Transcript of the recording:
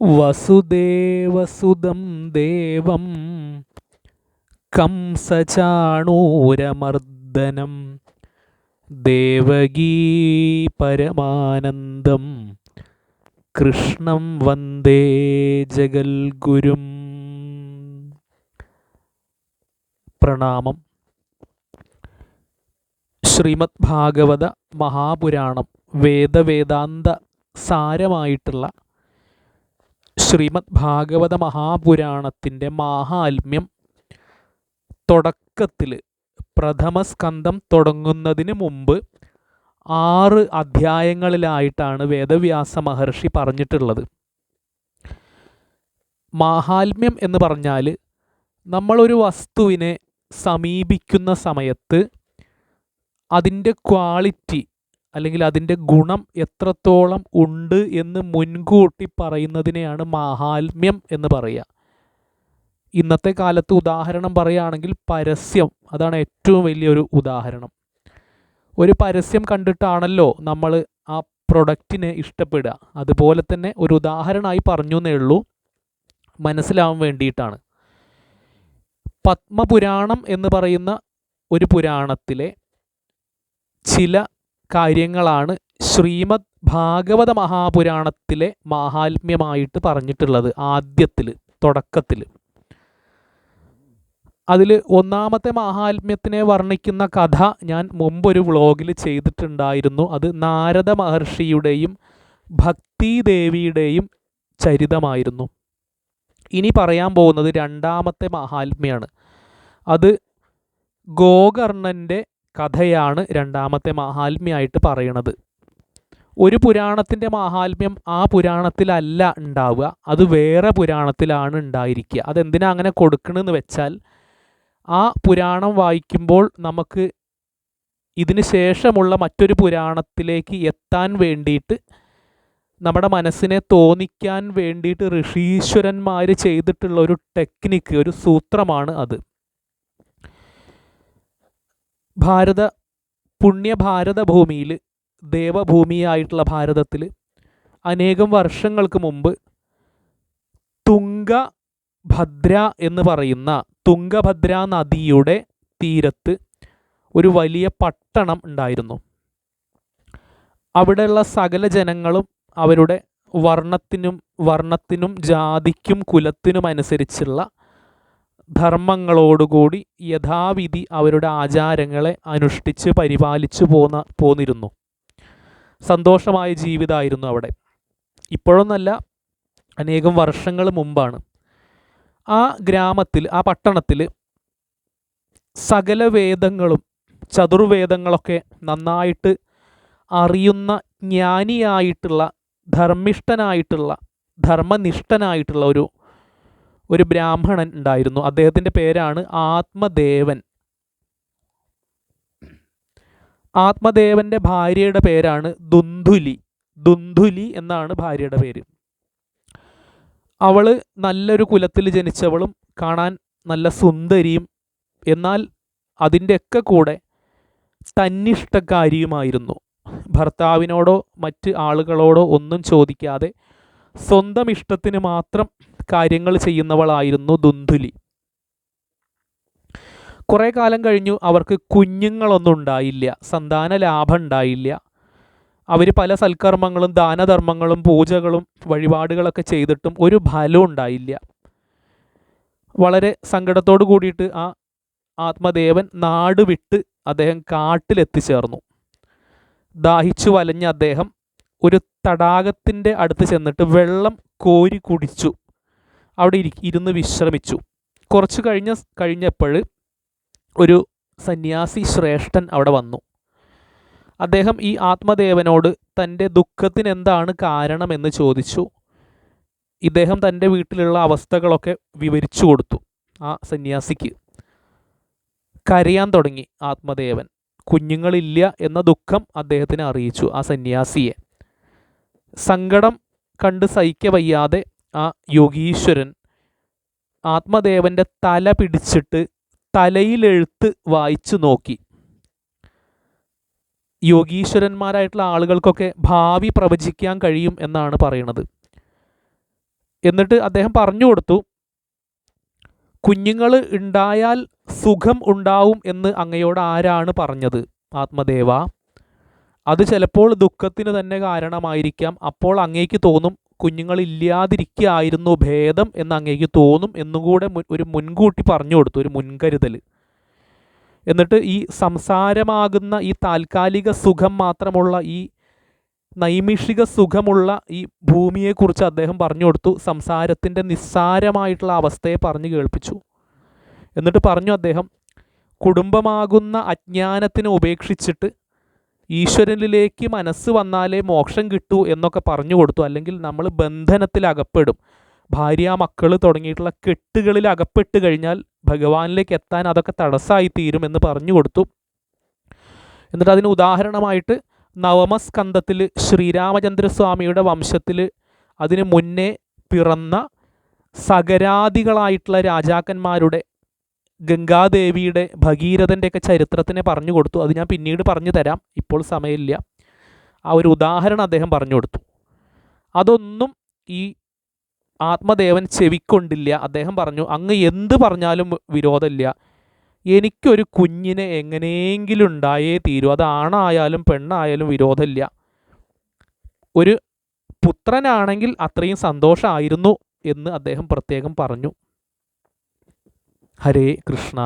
വസുദേവസുതം ദേവം കംസചാണൂരമർദ്ദനം ദേവകീ പരമാനന്ദം കൃഷ്ണം വന്ദേ ജഗൽഗുരും. പ്രണാമം. ശ്രീമദ് ഭാഗവത മഹാപുരാണം വേദവേദാന്ത സാരമായിട്ടുള്ള ശ്രീമദ് ഭാഗവത മഹാപുരാണത്തിന്റെ മഹാത്മ്യം തുടക്കത്തിൽ പ്രഥമ സ്കന്ധം തുടങ്ങുന്നതിന് മുമ്പ് ആറ് അധ്യായങ്ങളിലായിട്ടാണ് വേദവ്യാസ മഹർഷി പറഞ്ഞിട്ടുള്ളത്. മാഹാത്മ്യം എന്ന് പറഞ്ഞാൽ നമ്മളൊരു വസ്തുവിനെ സമീപിക്കുന്ന സമയത്ത് അതിന്റെ ക്വാളിറ്റി അല്ലെങ്കിൽ അതിന്റെ ഗുണം എത്രത്തോളം ഉണ്ട് എന്ന് മുൻകൂട്ടി പറയുന്നതിനെയാണ് മാഹാത്മ്യം എന്ന് പറയുക. ഇന്നത്തെ കാലത്ത് ഉദാഹരണം പറയുകയാണെങ്കിൽ പരസ്യം അതാണ് ഏറ്റവും വലിയൊരു ഉദാഹരണം. ഒരു പരസ്യം കണ്ടിട്ടാണല്ലോ നമ്മൾ ആ പ്രൊഡക്റ്റിനെ ഇഷ്ടപ്പെടുക. അതുപോലെ തന്നെ ഒരു ഉദാഹരണമായി പറഞ്ഞു എന്നേ ഉള്ളൂ. മനസ്സിലാവാൻ വേണ്ടിയിട്ടാണ്. പത്മപുരാണം എന്ന് പറയുന്ന ഒരു പുരാണത്തിലെ ചില കാര്യങ്ങളാണ് ശ്രീമദ് ഭാഗവത മഹാപുരാണത്തിലെ മാഹാത്മ്യമായിട്ട് പറഞ്ഞിട്ടുള്ളത് ആദ്യത്തിൽ തുടക്കത്തിൽ. അതിൽ ഒന്നാമത്തെ മാഹാത്മ്യത്തിനെ വർണിക്കുന്ന കഥ ഞാൻ മുമ്പൊരു വ്ളോഗിൽ ചെയ്തിട്ടുണ്ടായിരുന്നു. അത് നാരദ മഹർഷിയുടെയും ഭക്തിദേവിയുടെയും ചരിതമായിരുന്നു. ഇനി പറയാൻ പോകുന്നത് രണ്ടാമത്തെ മാഹാത്മ്യമാണ് അത് ഗോകർണന്റെ കഥയാണ് രണ്ടാമത്തെ മാഹാത്മ്യമായിട്ട് പറയണത്. ഒരു പുരാണത്തിന്റെ മാഹാത്മ്യം ആ പുരാണത്തിലല്ല ഉണ്ടാവുക അത് വേറെ പുരാണത്തിലാണ് ഉണ്ടായിരിക്കുക. അതെന്തിനാ അങ്ങനെ കൊടുക്കണമെന്ന് വെച്ചാൽ ആ പുരാണം വായിക്കുമ്പോൾ നമുക്ക് ഇതിന് ശേഷമുള്ള മറ്റൊരു പുരാണത്തിലേക്ക് എത്താൻ വേണ്ടിയിട്ട് നമ്മുടെ മനസ്സിനെ തോന്നിക്കാൻ വേണ്ടിയിട്ട് ഋഷീശ്വരന്മാർ ചെയ്തിട്ടുള്ള ഒരു ടെക്നിക്ക് ഒരു സൂത്രമാണ് അത്. ഭാരത പുണ്യഭാരത ഭൂമിയിൽ ദേവഭൂമിയായിട്ടുള്ള ഭാരതത്തിൽ അനേകം വർഷങ്ങൾക്ക് മുമ്പ് തുംഗഭദ്ര എന്ന് പറയുന്ന തുംഗഭദ്ര നദിയുടെ തീരത്ത് ഒരു വലിയ പട്ടണം ഉണ്ടായിരുന്നു. അവിടെയുള്ള സകല ജനങ്ങളും അവരുടെ വർണത്തിനും വർണത്തിനും ജാതിക്കും കുലത്തിനും അനുസരിച്ചുള്ള ധർമ്മങ്ങളോടുകൂടി യഥാവിധി അവരുടെ ആചാരങ്ങളെ അനുഷ്ഠിച്ച് പരിപാലിച്ചു പോന്ന പോന്നിരുന്നു. സന്തോഷമായ ജീവിതമായിരുന്നു അവിടെ. ഇപ്പോഴൊന്നല്ല അനേകം വർഷങ്ങൾ മുമ്പാണ്. ആ ഗ്രാമത്തിൽ ആ പട്ടണത്തിൽ സകല വേദങ്ങളും ചതുർവേദങ്ങളൊക്കെ നന്നായിട്ട് അറിയുന്ന ജ്ഞാനിയായിട്ടുള്ള ധർമ്മിഷ്ഠനായിട്ടുള്ള ധർമ്മനിഷ്ഠനായിട്ടുള്ള ഒരു ഒരു ബ്രാഹ്മണൻ ഉണ്ടായിരുന്നു. അദ്ദേഹത്തിന്റെ പേരാണ് ആത്മദേവൻ. ആത്മദേവന്റെ ഭാര്യയുടെ പേരാണ് ദുന്ധുലി ദുന്ധുലി എന്നാണ് ഭാര്യയുടെ പേര്. അവൾ നല്ലൊരു കുലത്തിൽ ജനിച്ചവളും കാണാൻ നല്ല സുന്ദരിയും എന്നാൽ അതിന്റെയൊക്കെ കൂടെ തന്നിഷ്ടക്കാരിയുമായിരുന്നു. ഭർത്താവിനോടോ മറ്റ് ആളുകളോടോ ഒന്നും ചോദിക്കാതെ സ്വന്തം ഇഷ്ടത്തിന് മാത്രം കാര്യങ്ങൾ ചെയ്യുന്നവളായിരുന്നു ദുന്ധുലി കുറേ കാലം കഴിഞ്ഞു അവർക്ക് കുഞ്ഞുങ്ങളൊന്നും ഉണ്ടായില്ല സന്താന ലാഭം ഉണ്ടായില്ല. അവർ പല സൽക്കർമ്മങ്ങളും ദാനധർമ്മങ്ങളും പൂജകളും വഴിപാടുകളൊക്കെ ചെയ്തിട്ടും ഒരു ഫലവും ഉണ്ടായില്ല. വളരെ സങ്കടത്തോടു കൂടിയിട്ട് ആ ആത്മദേവൻ നാട് വിട്ട് അദ്ദേഹം കാട്ടിലെത്തിച്ചേർന്നു. ദാഹിച്ചു വലഞ്ഞ അദ്ദേഹം ഒരു തടാകത്തിന്റെ അടുത്ത് ചെന്നിട്ട് വെള്ളം കോരി കുടിച്ചു. അവിടെ ഇരി ഇരുന്ന് വിശ്രമിച്ചു. കുറച്ച് കഴിഞ്ഞ കഴിഞ്ഞപ്പോൾ ഒരു സന്യാസി ശ്രേഷ്ഠൻ അവിടെ വന്നു. അദ്ദേഹം ഈ ആത്മദേവനോട് തന്റെ ദുഃഖത്തിന് എന്താണ് കാരണമെന്ന് ചോദിച്ചു. ഇദ്ദേഹം തന്റെ വീട്ടിലുള്ള അവസ്ഥകളൊക്കെ വിവരിച്ചു കൊടുത്തു ആ സന്യാസിക്ക്. കരയാൻ തുടങ്ങി ആത്മദേവൻ. കുഞ്ഞുങ്ങളില്ല എന്ന ദുഃഖം അദ്ദേഹത്തിന് അറിയിച്ചു ആ സന്യാസിയെ. സങ്കടം കണ്ട് സഹിക്ക വയ്യാതെ ആ യോഗീശ്വരൻ ആത്മദേവന്റെ തല പിടിച്ചിട്ട് തലയിലെഴുത്ത് വായിച്ചു നോക്കി. യോഗീശ്വരന്മാരായിട്ടുള്ള ആളുകൾക്കൊക്കെ ഭാവി പ്രവചിക്കാൻ കഴിയും എന്നാണ് പറയുന്നത് എന്നിട്ട് അദ്ദേഹം പറഞ്ഞു കൊടുത്തു കുഞ്ഞുങ്ങൾ ഉണ്ടായാൽ സുഖം ഉണ്ടാവും എന്ന് അങ്ങയോട് ആരാണ് പറഞ്ഞത്? ആത്മദേവ അത് ചിലപ്പോൾ ദുഃഖത്തിന് തന്നെ കാരണമായിരിക്കാം. അപ്പോൾ അങ്ങേക്ക് തോന്നും കുഞ്ഞുങ്ങൾ ഇല്ലാതിരിക്കുകയായിരുന്നു ഭേദം എന്ന് അങ്ങേക്ക് തോന്നും എന്നും കൂടെ ഒരു മുൻകൂട്ടി പറഞ്ഞു കൊടുത്തു ഒരു മുൻകരുതൽ എന്നിട്ട് ഈ സംസാരമാകുന്ന ഈ താൽക്കാലിക സുഖം മാത്രമുള്ള ഈ നൈമിഷിക സുഖമുള്ള ഈ ഭൂമിയെക്കുറിച്ച് അദ്ദേഹം പറഞ്ഞു കൊടുത്തു സംസാരത്തിന്റെ നിസ്സാരമായിട്ടുള്ള അവസ്ഥയെ പറഞ്ഞു കേൾപ്പിച്ചു. എന്നിട്ട് പറഞ്ഞു അദ്ദേഹം കുടുംബമാകുന്ന അജ്ഞാനത്തിനെ ഉപേക്ഷിച്ചിട്ട് ഈശ്വരനിലേക്ക് മനസ്സ് വന്നാലേ മോക്ഷം കിട്ടൂ എന്നൊക്കെ പറഞ്ഞു കൊടുത്തു. അല്ലെങ്കിൽ നമ്മൾ ബന്ധനത്തിൽ അകപ്പെടും. ഭാര്യ മക്കൾ തുടങ്ങിയിട്ടുള്ള കെട്ടുകളിൽ അകപ്പെട്ട് കഴിഞ്ഞാൽ ഭഗവാനിലേക്ക് എത്താൻ അതൊക്കെ തടസ്സമായി എന്ന് പറഞ്ഞു കൊടുത്തു. എന്നിട്ട് അതിന് ഉദാഹരണമായിട്ട് നവമസ്കന്ധത്തിൽ ശ്രീരാമചന്ദ്രസ്വാമിയുടെ വംശത്തിൽ അതിന് മുന്നേ പിറന്ന സകരാദികളായിട്ടുള്ള രാജാക്കന്മാരുടെ ഗംഗാദേവിയുടെ ഭഗീരഥന്റെയൊക്കെ ചരിത്രത്തിനെ പറഞ്ഞു കൊടുത്തു. അത് ഞാൻ പിന്നീട് പറഞ്ഞു തരാം. ഇപ്പോൾ സമയമില്ല. ആ ഒരു ഉദാഹരണം അദ്ദേഹം പറഞ്ഞു കൊടുത്തു. അതൊന്നും ഈ ആത്മദേവൻ ചെവിക്കൊണ്ടില്ല. അദ്ദേഹം പറഞ്ഞു അങ്ങ് എന്ത് പറഞ്ഞാലും വിരോധമില്ല. എനിക്കൊരു കുഞ്ഞിനെ എങ്ങനെയെങ്കിലും ഉണ്ടായേ തീരൂ. അത് ആണായാലും പെണ്ണായാലും വിരോധമില്ല. ഒരു പുത്രനാണെങ്കിൽ അത്രയും സന്തോഷമായിരുന്നു എന്ന് അദ്ദേഹം പ്രത്യേകം പറഞ്ഞു. ഹരേ കൃഷ്ണ